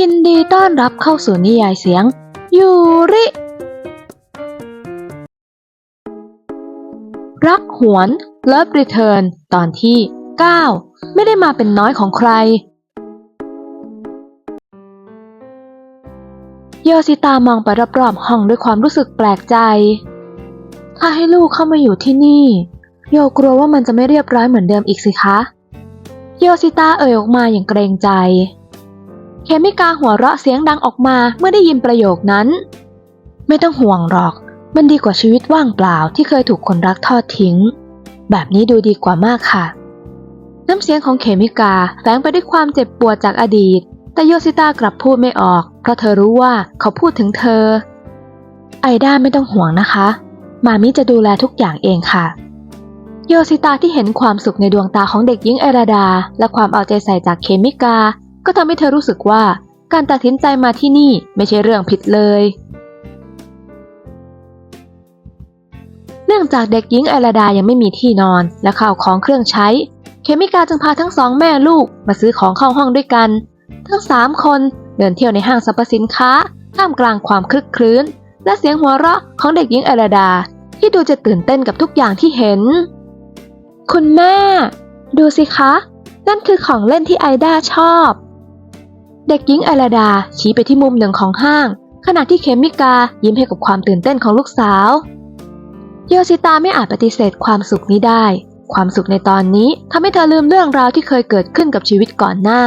ยินดีต้อนรับเข้าสู่นิยายเสียง ยูริ รักหวน Love Return ตอนที่ 9 ไม่ได้มาเป็นน้อยของใคร โยซิตามองไปรอบๆห้องด้วยความรู้สึกแปลกใจ ถ้าให้ลูกเข้ามาอยู่ที่นี่ โยกลัวว่ามันจะไม่เรียบร้อยเหมือนเดิมอีกสิคะ โยซิตาเอ่ยออกมาอย่างเกรงใจ เคมิกาหัวเราะเสียงดังออกมาเมื่อได้ยินประโยคนั้น ไม่ต้องห่วงหรอก มันดีกว่าชีวิตว่างเปล่าที่เคยถูกคนรักทอดทิ้ง แบบนี้ดูดีกว่ามากค่ะ น้ำเสียงของเคมิกาแฝงไปด้วยความเจ็บปวดจากอดีต แต่โยซิตากลับพูดไม่ออก เพราะเธอรู้ว่าเขาพูดถึงเธอ ไอด้าไม่ต้องห่วงนะคะ มามิจะดูแลทุกอย่างเองค่ะโยซิตาที่เห็นความสุขในดวงตาของเด็กหญิงเอราดา และความเอาใจใส่จากเคมิกา ก็ทำให้เธอรู้สึกว่าการตัดสินใจมาที่นี่ไม่ใช่เรื่องผิดเลย เนื่องจากเด็กหญิงเอราดายังไม่มีที่นอนและข้าวของเครื่องใช้ เคมิกาจึงพาทั้งสองแม่ลูกมาซื้อของเข้าห้องด้วยกัน ทั้งสามคนเดินเที่ยวในห้างสรรพสินค้าท่ามกลางความคลึกครื้น และเสียงหัวเราะของเด็กหญิงเอราดา ที่ดูจะตื่นเต้นกับทุกอย่างที่เห็น คุณแม่ ดูสิคะ นั่นคือของเล่นที่ไอด้าชอบ เด็กหญิงอราดาชี้ไปที่มุมหนึ่งของห้าง ขณะที่เคมิกายิ้มให้กับความตื่นเต้นของลูกสาว โยซิตาไม่อาจปฏิเสธความสุขนี้ได้ ความสุขในตอนนี้ทำให้เธอลืมเรื่องราวที่เคยเกิดขึ้นกับชีวิตก่อนหน้า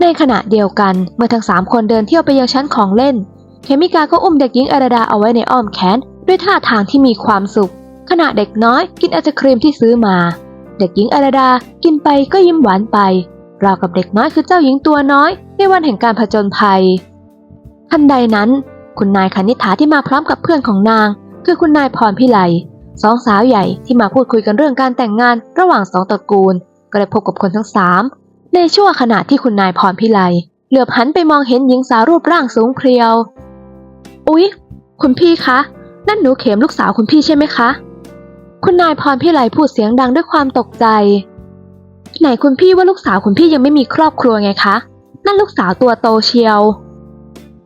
ในขณะเดียวกันเมื่อทั้งสามคนเดินเที่ยวไปยังชั้นของเล่น เคมิกาก็อุ้มเด็กหญิงไอราดาเอาไว้ในอ้อมแขน ด้วยท่าทางที่มีความสุข ขณะเด็กน้อยกินไอศครีมที่ซื้อมา เด็กหญิงไอราดากินไปก็ยิ้มหวานไป ราวกับเด็กน้อยคือเจ้าหญิงตัวน้อย ในวันแห่งการผจญภัย ทันใดนั้น คุณนายคณิษฐาที่มาพร้อมกับเพื่อนของนาง คือคุณนายพรพิไลสองสาวใหญ่ที่มาพูดคุยกันเรื่องการแต่งงานระหว่างสองตระกูล ก็ได้พบกับคนทั้งสามในช่วงขณะที่คุณนายพรพิไลเหลือบหันไปมองเห็นหญิงสาวรูปร่างสูงเพรียว อุ๊ย คุณพี่คะ นั่นหนูเข็มลูกสาวคุณพี่ใช่ไหมคะ คุณนายพรพิไลพูดเสียงดังด้วยความตกใจ ไหนคุณพี่ว่าลูกสาวคุณพี่ยังไม่มีครอบครัวไงคะ นั่นลูกสาวตัวโตเชียว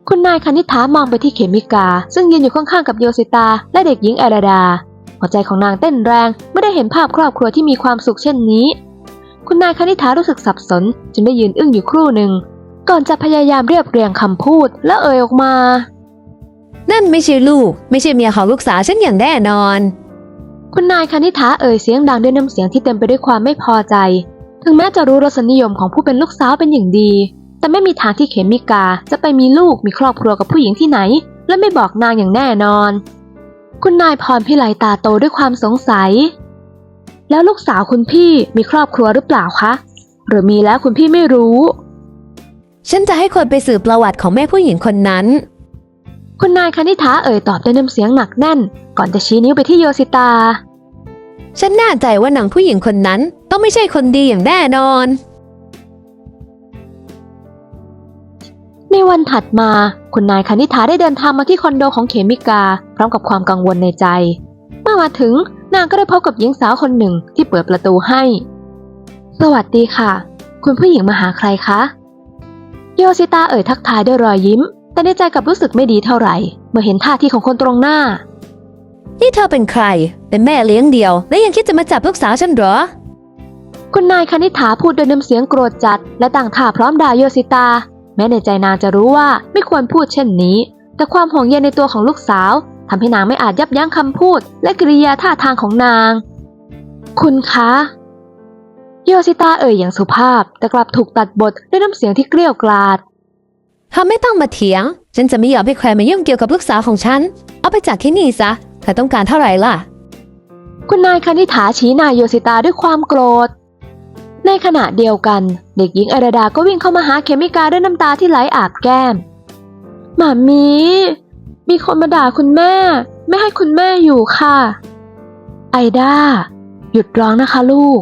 คุณนายคณิษฐามองไปที่เขมิกา ซึ่งยืนอยู่ข้างๆกับโยซิตา และเด็กหญิงเอราดา หัวใจของนางเต้นแรงเมื่อได้เห็นภาพครอบครัวที่มีความสุขเช่นนี้ คุณนายคณิษฐารู้สึกสับสนจนได้ยืนอึ้งอยู่ครู่หนึ่ง ก่อนจะพยายามเรียบเรียงคำพูดและเอ่ยออกมา นั่นไม่ใช่ลูก ไม่ใช่เมียของลูกสาวฉันอย่างแน่นอนคุณนายคณิษฐาเอ่ยเสียงดังด้วยน้ำเสียงที่เต็มไปด้วยความไม่พอใจ ถึงแม้จะรู้รสนิยมของผู้เป็นลูกสาวเป็นอย่างดี แต่ไม่มีทางที่เขมิกาจะไปมีลูกมีครอบครัวกับผู้หญิงที่ไหน และไม่บอกนางอย่างแน่นอน คุณนายพรพิไลตาโตด้วยความสงสัย แล้วลูกสาวคุณพี่มีครอบครัวหรือเปล่าคะ หรือมีแล้วคุณพี่ไม่รู้ ฉันจะให้คนไปสืบประวัติของแม่ผู้หญิงคนนั้น คุณนายคณิษฐาเอ่ยตอบด้วยน้ำเสียงหนักแน่น ก่อนจะชี้นิ้วไปที่โยซิตา ฉันแน่ใจว่านางผู้หญิงคนนั้นต้องไม่ใช่คนดีอย่างแน่นอน ในวันถัดมา คุณนายคณิษฐาได้เดินทางมาที่คอนโดของเขมิกา พร้อมกับความกังวลในใจ เมื่อมาถึงนางก็ได้พบกับหญิงสาวคนหนึ่งที่เปิดประตูให้ สวัสดีค่ะ คุณผู้หญิงมาหาใครคะ โยซิตาเอ่ยทักทายด้วยรอยยิ้ม แต่ในใจกลับรู้สึกไม่ดีเท่าไหร่ เมื่อเห็นท่าทีของคนตรงหน้า นี่เธอเป็นใคร เป็นแม่เลี้ยงเดียว และยังคิดจะมาจับลูกสาวฉันเหรอ คุณนายคณิษฐาพูดด้วยน้ำเสียงโกรธจัด และต่างท่าพร้อมด่าโยซิตา แม้ในใจนางจะรู้ว่าไม่ควรพูดเช่นนี้ แต่ความห่วงใยในตัวของลูกสาวทำให้นางไม่อาจยับยั้งคำพูด และกริยาท่าทางของนาง คุณคะ โยซิตาเอ่ยอย่างสุภาพ แต่กลับถูกตัดบทด้วยน้ำเสียงที่เกลี้ยวกราด เธอไม่ต้องมาเถียง ฉันจะไม่ยอมให้ใครมายุ่งเกี่ยวกับลูกสาวของฉัน เอาไปจากที่นี่ซะ เธอต้องการเท่าไหร่ล่ะ คุณนายคณิฐาชี้นายโยซิตาด้วยความโกรธ ในขณะเดียวกัน เด็กหญิงอรดาก็วิ่งเข้ามาหาเคมิกาด้วยน้ำตาที่ไหลอาบแก้มหมามีมีคนมาด่าคุณแม่ ไม่ให้คุณแม่อยู่ค่ะ ไอด้าหยุดร้องนะคะลูก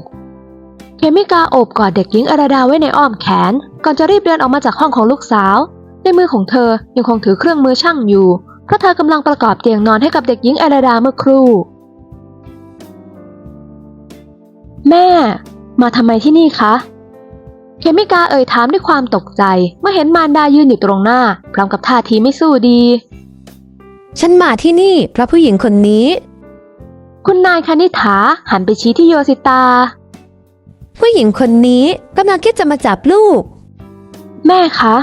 เคมิกาโอบกอดเด็กหญิงอรดาไว้ในอ้อมแขน ก่อนจะรีบเดินออกมาจากห้องของลูกสาว ในมือของเธอยังคงถือเครื่องมือช่างอยู่ เพราะเธอกำลังประกอบเตียงนอนให้กับเด็กหญิงอรดาเมื่อครู่ แม่ มาทำไมที่นี่คะเคเคมิกาเอ่ยถามด้วยความตกใจ เมื่อเห็นมารดายืนอยู่ตรงหน้า พร้อมกับท่าทีไม่สู้ดี ฉันมาที่นี่เพราะผู้หญิงคนนี้ คุณนายคณิษฐาหันไปชี้ที่โยสิตา ผู้หญิงคนนี้กำลังคิดจะมาจับลูก แม่คะ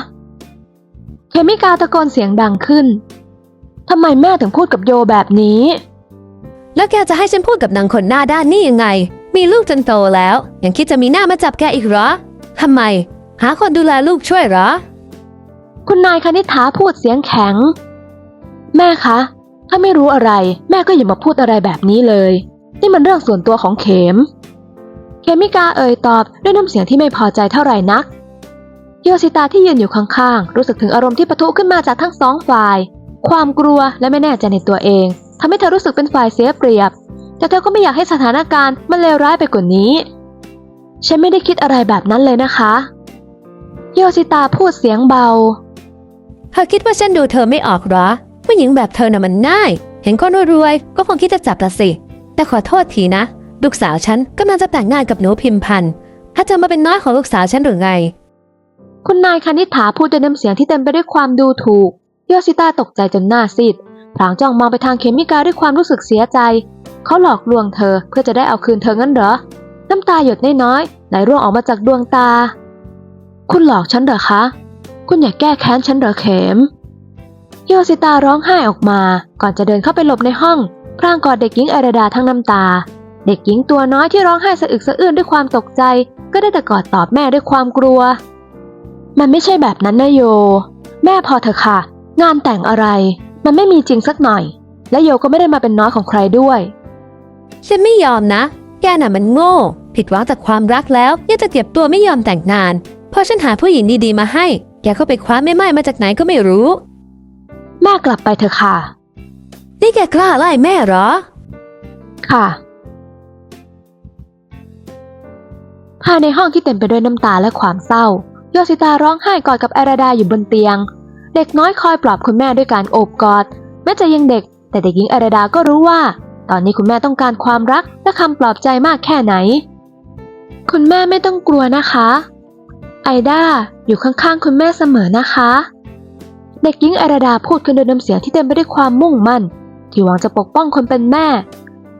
เคมิกาตะโกนเสียงดังขึ้น ทำไมแม่ถึงพูดกับโยแบบนี้ แล้วแกจะให้ฉันพูดกับนางคนหน้าด้านนี่ยังไง มีลูกจนโตแล้ว ยังคิดจะมีหน้ามาจับแกอีกเหรอทำไม หาคนดูแลลูกช่วยเหรอ คุณนายคณิษฐาพูดเสียงแข็ง แม่คะ ถ้าไม่รู้อะไร แม่ก็อย่ามาพูดอะไรแบบนี้เลย นี่มันเรื่องส่วนตัวของเข็มเคมิกาเอ่ยตอบด้วยน้ำเสียงที่ไม่พอใจเท่าไหร่นัก โยสิตาที่ยืนอยู่ข้างๆ รู้สึกถึงอารมณ์ที่ปะทุขึ้นมาจากทั้งสองฝ่าย ความกลัวและไม่แน่ใจในตัวเองทำให้เธอรู้สึกเป็นฝ่ายเสียเปรียบ แต่เธอก็ไม่อยากให้สถานการณ์มันเลวร้ายไปกว่านี้ ฉันไม่ได้คิดอะไรแบบนั้นเลยนะคะ โยสิตาพูดเสียงเบา เธอคิดว่าฉันดูเธอไม่ออกเหรอ ผู้หญิงแบบเธอน่ะมันง่าย เห็นคนรวยๆก็คงคิดจะจับละสิ แต่ขอโทษทีนะ ลูกสาวฉันกำลังจะแต่งงานกับหนูพิมพันธ์ถ้าจะมาเป็นน้อยของลูกสาวฉันหรือไง คุณนายคณิษฐาพูดด้วยน้ำเสียงที่เต็มไปด้วยความดูถูก โยสิต้าตกใจจนหน้าซีดพลางจ้องมองไปทางเคมิกาด้วยความรู้สึกเสียใจ เขาหลอกลวงเธอเพื่อจะได้เอาคืนเธองั้นเหรอ น้ำตาหยดน้อยๆไหลร่วงออกมาจากดวงตา คุณหลอกฉันเหรอคะ คุณอยากแก้แค้นฉันเหรอเข็มโยสิตาร้องไห้ออกมา ก่อนจะเดินเข้าไปหลบในห้องพรางกอดเด็กหญิงอรดาทั้งน้ำตา เด็กหญิงตัวน้อยที่ร้องไห้สะอึกสะอื้นด้วยความตกใจ ก็ได้แต่กอดตอบแม่ด้วยความกลัว มันไม่ใช่แบบนั้นนะโย แม่พอเถอะค่ะ งานแต่งอะไร มันไม่มีจริงสักหน่อย และโยก็ไม่ได้มาเป็นน้อยของใครด้วย ฉันไม่ยอมนะ แกน่ะมันโง่ ผิดหวังจากความรักแล้วยังจะเก็บตัวไม่ยอมแต่งงาน พอฉันหาผู้หญิงดีๆมาให้ แกก็ไปคว้าไม่ไม้มาจากไหนก็ไม่รู้ แม่กลับไปเถอะค่ะ นี่แกกล้าไล่แม่เหรอ ค่ะ ภายในห้องที่เต็มไปด้วยน้ำตาและความเศร้า โยสิตาร้องไห้กอดกับอาราดาอยู่บนเตียง เด็กน้อยคอยปลอบคุณแม่ด้วยการโอบกอด แม้จะยังเด็ก แต่เด็กหญิงอารดาก็รู้ว่า ตอนนี้คุณแม่ต้องการความรักและคำปลอบใจมากแค่ไหน คุณแม่ไม่ต้องกลัวนะคะ ไอดาอยู่ข้างๆคุณแม่เสมอนะคะ เด็กหญิงอารดาพูดขึ้นด้วยน้ำเสียงที่เต็มไปด้วยความมุ่งมั่น ที่หวังจะปกป้องคนเป็นแม่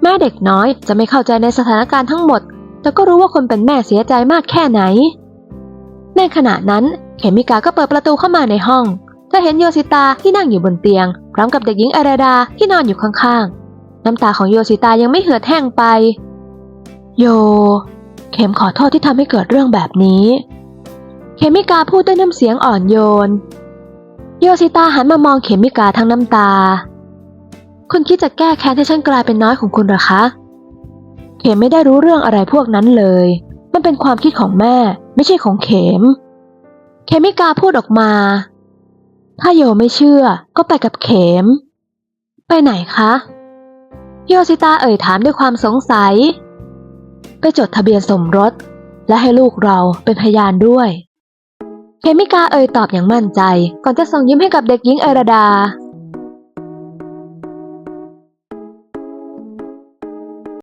แม่เด็กน้อยจะไม่เข้าใจในสถานการณ์ทั้งหมด แต่ก็รู้ว่าคนเป็นแม่เสียใจมากแค่ไหน ในขณะนั้น เขมิกาก็เปิดประตูเข้ามาในห้อง เธอเห็นโยสิตาที่นั่งอยู่บนเตียง พร้อมกับเด็กหญิงอาราดาที่นอนอยู่ข้างๆ น้ำตาของโยสิตายังไม่เหือดแห้งไป โย เข็มขอโทษที่ทำให้เกิดเรื่องแบบนี้เขมิกาพูดด้วยน้ำเสียงอ่อนโยน โยสิตาหันมามองเขมิกาทั้งน้ำตา คุณคิดจะแก้แค้นให้ฉันกลายเป็นน้อยของคุณหรอคะ เข็มไม่ได้รู้เรื่องอะไรพวกนั้นเลย มันเป็นความคิดของแม่ ไม่ใช่ของเข็มเขมิกาพูดออกมา ถ้าโยไม่เชื่อก็ไปกับเข็ม ไปไหนคะโยชิตาเอ่ยถามด้วยความสงสัย ไปจดทะเบียนสมรส และให้ลูกเราเป็นพยานด้วย เคมิกาเอ่ยตอบอย่างมั่นใจ ก่อนจะส่งยิ้มให้กับเด็กหญิงเอราดา